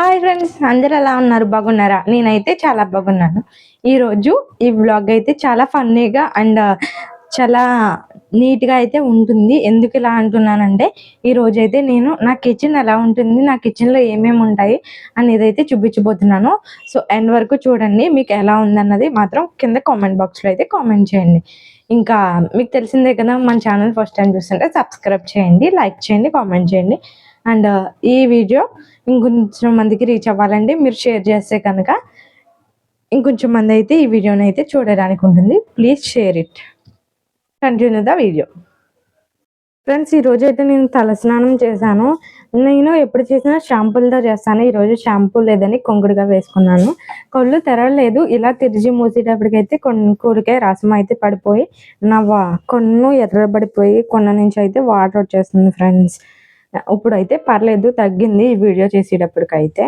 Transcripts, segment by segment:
Hi friends అందరు ఎలా ఉన్నారు? బాగున్నారా? నేనైతే చాలా బాగున్నాను. ఈరోజు ఈ వ్లాగ్ అయితే చాలా ఫన్నీగా అండ్ చాలా నీట్గా అయితే ఉంటుంది. ఎందుకు ఇలా అంటున్నానంటే ఈ అయితే నేను నా కిచెన్ ఎలా ఉంటుంది నా కిచెన్లో ఏమేమి ఉంటాయి అనేది అయితే చూపించబోతున్నాను. సో ఎండ్ వరకు చూడండి మీకు ఎలా ఉందన్నది మాత్రం కింద కామెంట్ బాక్స్లో అయితే కామెంట్ చేయండి. ఇంకా మీకు తెలిసిందే కదా మన ఛానల్ ఫస్ట్ టైం చూస్తుంటే సబ్స్క్రైబ్ చేయండి లైక్ చేయండి కామెంట్ చేయండి. అండ్ ఈ వీడియో ఇంకొంచెం మందికి రీచ్ అవ్వాలండి. మీరు షేర్ చేస్తే కనుక ఇంకొంచెం మంది అయితే ఈ వీడియోని అయితే చూడడానికి ఉంటుంది. Please share it continue the video friends ఈరోజు అయితే నేను తలస్నానం చేశాను. నేను ఎప్పుడు చేసినా షాంపూలతో చేస్తాను. ఈరోజు షాంపూ లేదని కొంగుడుగా వేసుకున్నాను. కళ్ళు తెరవలేదు. ఇలా తిరిగి మూసేటప్పటికైతే కొన్ని రసం అయితే పడిపోయి నా వా కొన్ను ఎర్రబడిపోయి కొన్న నుంచి అయితే వాటర్ వచ్చేస్తుంది ఫ్రెండ్స్ ఇప్పుడైతే పర్లేదు తగ్గింది ఈ వీడియో చేసేటప్పటికైతే.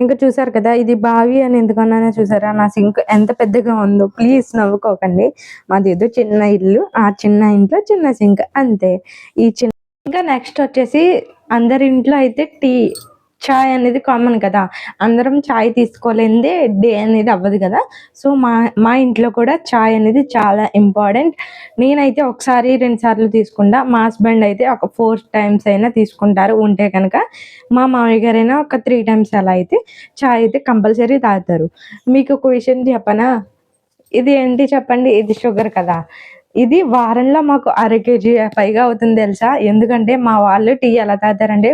ఇంకా చూసారు కదా ఇది బావి అని ఎందుకన్నానో చూసారా? నా సింక్ ఎంత పెద్దగా ఉందో. ప్లీజ్ నవ్వుకోకండి. మాది ఏదో చిన్న ఇల్లు ఆ చిన్న ఇంట్లో చిన్న సింక్ అంతే. ఈ చిన్న ఇంకా నెక్స్ట్ వచ్చేసి అందరి ఇంట్లో అయితే టీ. చాయ్ అనేది కామన్ కదా. అందరం చాయ్ తీసుకోలేదే డే అనేది అవ్వదు కదా. సో మా మా ఇంట్లో కూడా చాయ్ అనేది చాలా ఇంపార్టెంట్ నేనైతే ఒకసారి రెండు సార్లు తీసుకుంటా. మా హస్బెండ్ అయితే ఒక ఫోర్ టైమ్స్ అయినా తీసుకుంటారు. ఉంటే కనుక మా మామయ్య గారైనా ఒక త్రీ టైమ్స్ అలా అయితే చాయ్ అయితే కంపల్సరీ తాగుతారు. మీకు ఒక విషయం చెప్పనా? ఇది ఏంటి చెప్పండి? ఇది షుగర్ కదా. ఇది వారంలో మాకు అర కేజీ పైగా అవుతుంది తెలుసా? ఎందుకంటే మా వాళ్ళు టీ ఎలా తాగుతారంటే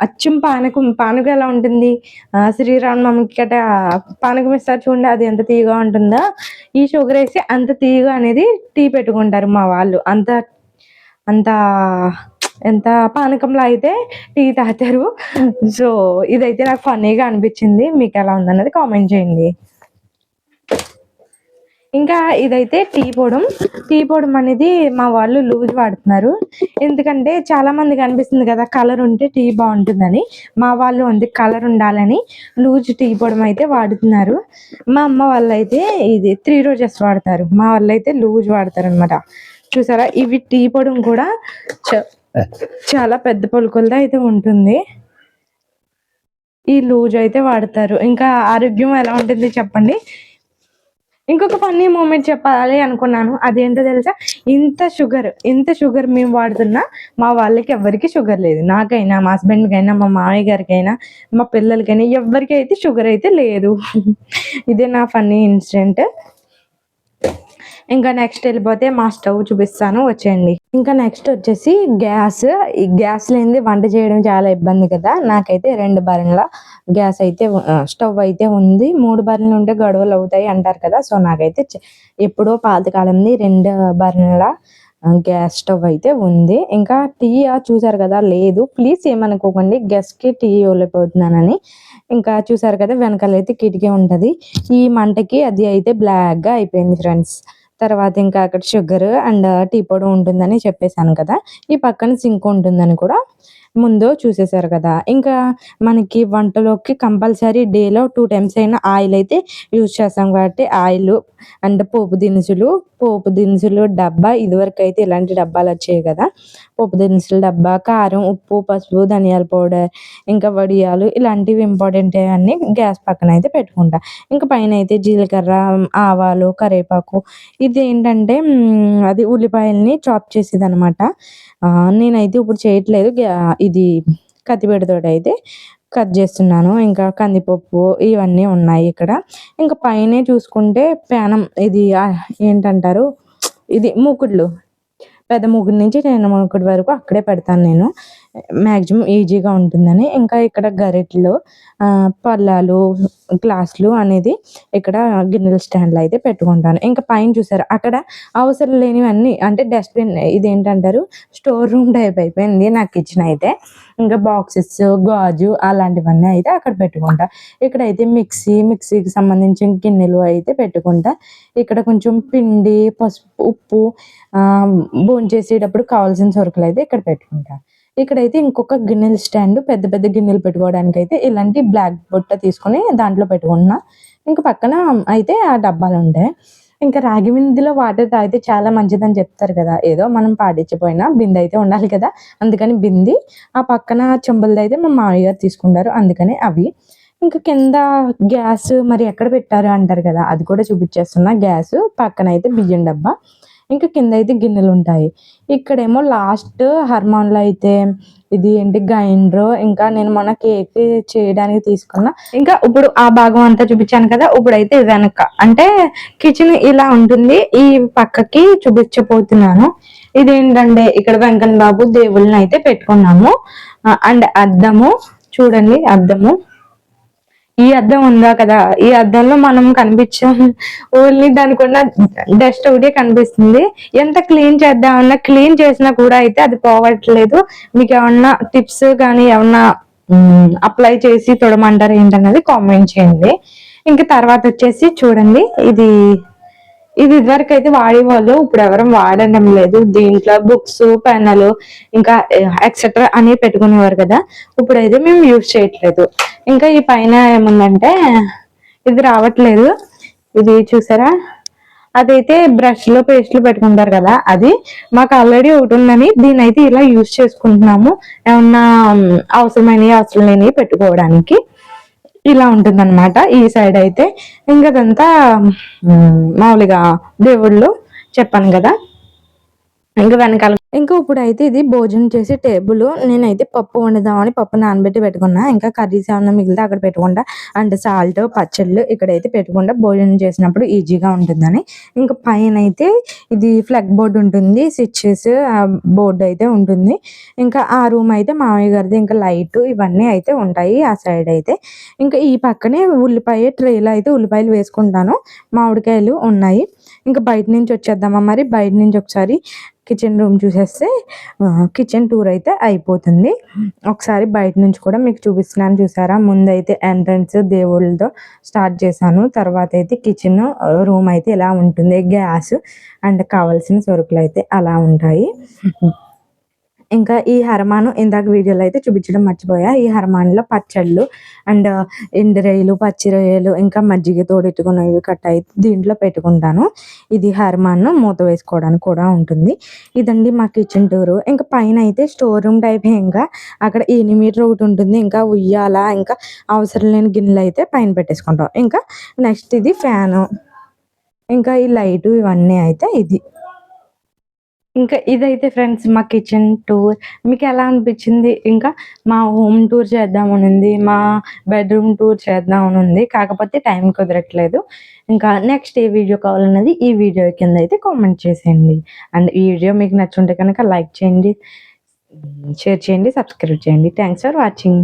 అచ్చం పానకం పానకం ఎలా ఉంటుంది? ఆ, శ్రీరామనవమికి గట పానకం ఇస్తారు చూడండి అది ఎంత తీయగా ఉంటుందో. ఈ షుగర్ వేసి అంత తీయగా అనేది టీ పెట్టుకుంటారు మా వాళ్ళు. అంత అంత ఎంత పానకంలో అయితే టీ తాగుతారు. సో ఇదైతే నాకు ఫన్నీగా అనిపించింది. మీకు ఎలా ఉందన్నది కామెంట్ చేయండి. ఇంకా ఇదైతే టీ పొడం. టీ పొడం అనేది మా వాళ్ళు లూజ్ వాడుతున్నారు. ఎందుకంటే చాలా మందికి అనిపిస్తుంది కదా కలర్ ఉంటే టీ బాగుంటుందని. మా వాళ్ళు ఉంది కలర్ ఉండాలని లూజ్ టీ పొడం అయితే వాడుతున్నారు. మా అమ్మ వాళ్ళు అయితే ఇది త్రీ రోజెస్ వాడతారు. మా వాళ్ళు అయితే లూజ్ వాడతారు అనమాట చూసారా? ఇవి టీ పొడం కూడా చాలా పెద్ద పొలుకులతో అయితే ఉంటుంది. ఈ లూజ్ అయితే వాడతారు. ఇంకా ఆరోగ్యం ఎలా ఉంటుంది చెప్పండి? ఇంకొక ఫన్నీ మూమెంట్ చెప్పాలి అనుకున్నాను. అదేంటో తెలుసా? ఇంత షుగర్ ఇంత షుగర్ మేము వాడుతున్నా మా వాళ్ళకి ఎవరికి షుగర్ లేదు. నాకైనా మా హస్బెండ్కైనా మా మామయ్య గారికైనా మా పిల్లలకైనా ఎవరికి అయితే షుగర్ అయితే లేదు. ఇదే నా ఫన్నీ ఇన్సిడెంట్ ఇంకా నెక్స్ట్ వెళ్ళిపోతే మా స్టవ్ చూపిస్తాను వచ్చేయండి. ఇంకా నెక్స్ట్ వచ్చేసి గ్యాస్. ఈ గ్యాస్ లేనిది వంట చేయడం చాలా ఇబ్బంది కదా. నాకైతే రెండు బర్రెల గ్యాస్ అయితే స్టవ్ అయితే ఉంది. మూడు బర్రెలు ఉంటే గొడవలు అవుతాయి అంటారు కదా. సో నాకైతే ఎప్పుడో పాతకాలంది రెండు బర్రెల గ్యాస్ స్టవ్ అయితే ఉంది. ఇంకా టీ చూసారు కదా లేదు. ప్లీజ్ ఏమనుకోకండి. గెస్ట్కి టీ ఇవ్వలేకపోతున్నానని. ఇంకా చూసారు కదా వెనకాల అయితే కిటికీ ఉంటుంది. ఈ మంటకి అది అయితే బ్లాక్గా అయిపోయింది ఫ్రెండ్స్. తర్వాత ఇంకా అక్కడ షుగర్ అండ్ టీ పొడి ఉంటుందని చెప్పేశాను కదా. ఈ పక్కన సింక్ ఉంటుందని కూడా ముందు చూసేశారు కదా. ఇంకా మనకి వంటలోకి కంపల్సరీ డేలో టూ టైమ్స్ అయినా ఆయిల్ అయితే యూజ్ చేస్తాం కాబట్టి ఆయిల్ అండ్ పోపు దినుసులు పోపు దినుసులు డబ్బా ఇదివరకు అయితే ఇలాంటి డబ్బాలు వచ్చాయి కదా. పోపు దినుసులు డబ్బా కారం ఉప్పు పసుపు ధనియాల పౌడర్ ఇంకా వడియాలు ఇలాంటివి ఇంపార్టెంట్ అన్ని గ్యాస్ పక్కన అయితే పెట్టుకుంటా. ఇంకా పైన అయితే జీలకర్ర ఆవాలు కరివేపాకు ఇది ఏంటంటే అది ఉల్లిపాయల్ని చాప్ చేసేది అనమాట నేనైతే ఇప్పుడు చేయట్లేదు. గ్యా- ఇది కత్తిపీటతో అయితే కట్ చేస్తున్నాను. ఇంకా కందిపప్పు ఇవన్నీ ఉన్నాయి ఇక్కడ. ఇంకా పైనే చూసుకుంటే పేనం ఇది ఏంటంటారు? ఇది మూకుడ్లు. పెద్ద మూకుడు నుంచి చిన్న మూకుడు వరకు అక్కడే పెడతాను నేను. మ్యాక్సిమం ఈజీగా ఉంటుందని ఇంకా ఇక్కడ గరిటెలు పళ్ళాలు గ్లాసులు అనేది ఇక్కడ గిన్నెల స్టాండ్లో అయితే పెట్టుకుంటాను. ఇంకా పైన చూసారు అక్కడ అవసరం లేనివన్నీ అంటే డస్ట్బిన్ ఇది ఏంటంటారు స్టోర్ రూమ్ టైప్ అయిపోయింది నాకు కిచెన్ అయితే. ఇంకా బాక్సెస్ గాజు అలాంటివన్నీ అయితే అక్కడ పెట్టుకుంటా. ఇక్కడైతే మిక్సీ మిక్సీకి సంబంధించిన గిన్నెలు అయితే పెట్టుకుంటా. ఇక్కడ కొంచెం పిండి పసుపు ఉప్పు ఆ, భోంచేసేటప్పుడు కావాల్సిన సరుకులు అయితే ఇక్కడ పెట్టుకుంటా. ఇక్కడైతే ఇంకొక గిన్నెల స్టాండ్ పెద్ద పెద్ద గిన్నెలు పెట్టుకోవడానికి అయితే ఇలాంటి బ్లాక్ బుట్ట తీసుకొని దాంట్లో పెట్టుకున్నా. ఇంకా పక్కన అయితే ఆ డబ్బాలు ఉంటాయి ఇంకా రాగి బిందెలో వాటర్ తాగితే చాలా మంచిదని చెప్తారు కదా. ఏదో మనం పాటించిపోయినా బిందె అయితే ఉండాలి కదా. అందుకని బింది. ఆ పక్కన చెంబులది అయితే మా మామయ్య గారు తీసుకుంటారు. అందుకని అవి. ఇంకా కింద గ్యాస్ మరి ఎక్కడ పెట్టారు అంటారు కదా అది కూడా చూపించేస్తున్నా. గ్యాస్ పక్కన అయితే బియ్యం డబ్బా. ఇంకా కింద అయితే గిన్నెలు ఉంటాయి ఇక్కడేమో లాస్ట్ హర్మాన్లో అయితే ఇది ఏంటి గ్రైండర్. ఇంకా నేను మన కేక్ చేయడానికి తీసుకున్నా. ఇంకా ఇప్పుడు ఆ భాగం అంతా చూపించాను కదా ఇప్పుడు అయితే వెనక. అంటే కిచెన్ ఇలా ఉంటుంది. ఈ పక్కకి చూపించబోతున్నాను. ఇదేంటంటే ఇక్కడ వెంకన్న బాబు దేవుళ్ళని అయితే పెట్టుకున్నాము అండ్ అద్దము. చూడండి అద్దము. ఈ అద్దం ఉందా కదా? ఈ అద్దంలో మనం కనిపించాం ఓన్లీ దానికి ఉన్న డస్ట్ ఒకటే కనిపిస్తుంది. ఎంత క్లీన్ చేద్దామన్నా క్లీన్ చేసినా కూడా అయితే అది పోవట్లేదు. మీకు ఏమన్నా టిప్స్ కానీ ఏమన్నా అప్లై చేసి తొడమంటారు ఏంటన్నది కామెంట్ చేయండి. ఇంకా తర్వాత వచ్చేసి చూడండి. ఇది ఇది ఇదివరకు అయితే వాడేవాళ్ళు ఇప్పుడు ఎవరం వాడడం లేదు. దీంట్లో బుక్స్ పెన్నులు ఇంకా ఎక్సెట్రా అని పెట్టుకునేవారు కదా. ఇప్పుడైతే మేము యూజ్ చేయట్లేదు. ఇంకా ఈ పైన ఏముందంటే ఇది రావట్లేదు. ఇది చూసారా? అదైతే బ్రష్లో పేస్ట్లు పెట్టుకుంటారు కదా అది. మాకు ఆల్రెడీ ఒకటి ఉందని దీని అయితే ఇలా యూజ్ చేసుకుంటున్నాము. ఏమన్నా అవసరమైనవి అవసరం లేనివి పెట్టుకోవడానికి. ఇలా ఉంటుందన్నమాట. ఈ సైడ్ అయితే. ఇంకా అదంతా మామూలుగా దేవుళ్ళు చెప్పాను కదా. ఇంకా వెనకాల ఇంకా ఇప్పుడు అయితే ఇది భోజనం చేసే టేబుల్. నేనైతే పప్పు వండుదామని పప్పు నానబెట్టి పెట్టుకున్నా. ఇంకా కర్రీస్ ఏమన్నా మిగిలితే అక్కడ పెట్టుకుంటా. అండ్ సాల్ట్ పచ్చళ్ళు ఇక్కడైతే పెట్టుకుంటా. భోజనం చేసినప్పుడు ఈజీగా ఉంటుందని. ఇంకా పైన అయితే ఇది ఫ్లగ్ బోర్డు ఉంటుంది. స్విచ్చెస్ బోర్డు అయితే ఉంటుంది. ఇంకా ఆ రూమ్ అయితే మామయ్య గారిది. ఇంకా లైట్ ఇవన్నీ అయితే ఉంటాయి ఆ సైడ్ అయితే. ఇంకా ఈ పక్కనే ఉల్లిపాయ ట్రేలో అయితే ఉల్లిపాయలు వేసుకుంటాను. మామిడికాయలు ఉన్నాయి. ఇంకా బయట నుంచి వచ్చేద్దామా మరి? బయట నుంచి ఒకసారి కిచెన్ రూమ్ చూసేస్తే కిచెన్ టూర్ అయితే అయిపోతుంది. ఒకసారి బయట నుంచి కూడా మీకు చూపిస్తున్నాను చూసారా? ముందైతే ఎంట్రన్స్ దేవుళ్ళతో స్టార్ట్ చేశాను. తర్వాత అయితే కిచెన్ రూమ్ అయితే ఇలా ఉంటుంది. గ్యాస్ అండ్ కావాల్సిన సరుకులు అయితే అలా ఉంటాయి. ఇంకా ఈ హరమాను ఇందాక వీడియోలో అయితే చూపించడం మర్చిపోయా. ఈ హరమాన్లో పచ్చళ్ళు అండ్ ఎండు రొయ్యలు పచ్చి రొయ్యలు ఇంకా మజ్జిగ తోడెట్టుకున్నవి కట్ అయితే దీంట్లో పెట్టుకుంటాను. ఇది హరమాన్ మూత వేసుకోవడానికి కూడా ఉంటుంది. ఇదండి మా కిచెన్ టూరు. ఇంకా పైన అయితే స్టోర్ రూమ్ టైప్ ఇంకా. అక్కడ ఎనిమీటర్ ఒకటి ఉంటుంది. ఇంకా ఉయ్యాల ఇంకా అవసరం లేని గిన్నెలు అయితే పైన పెట్టేసుకుంటాం. ఇంకా నెక్స్ట్ ఇది ఫ్యాను. ఇంకా ఈ లైటు ఇవన్నీ అయితే ఇది. ఇంకా ఇదైతే ఫ్రెండ్స్ మా కిచెన్ టూర్ మీకు ఎలా అనిపించింది? ఇంకా మా హోమ్ టూర్ చేద్దామని ఉంది మా బెడ్రూమ్ టూర్ చేద్దామనుంది. కాకపోతే టైం కుదరట్లేదు. ఇంకా నెక్స్ట్ ఏ వీడియో కావాలన్నది ఈ వీడియో కింద అయితే కామెంట్ చేసేయండి. అండ్ ఈ వీడియో మీకు నచ్చుంటే కనుక లైక్ చేయండి షేర్ చేయండి సబ్స్క్రైబ్ చేయండి. Thanks for watching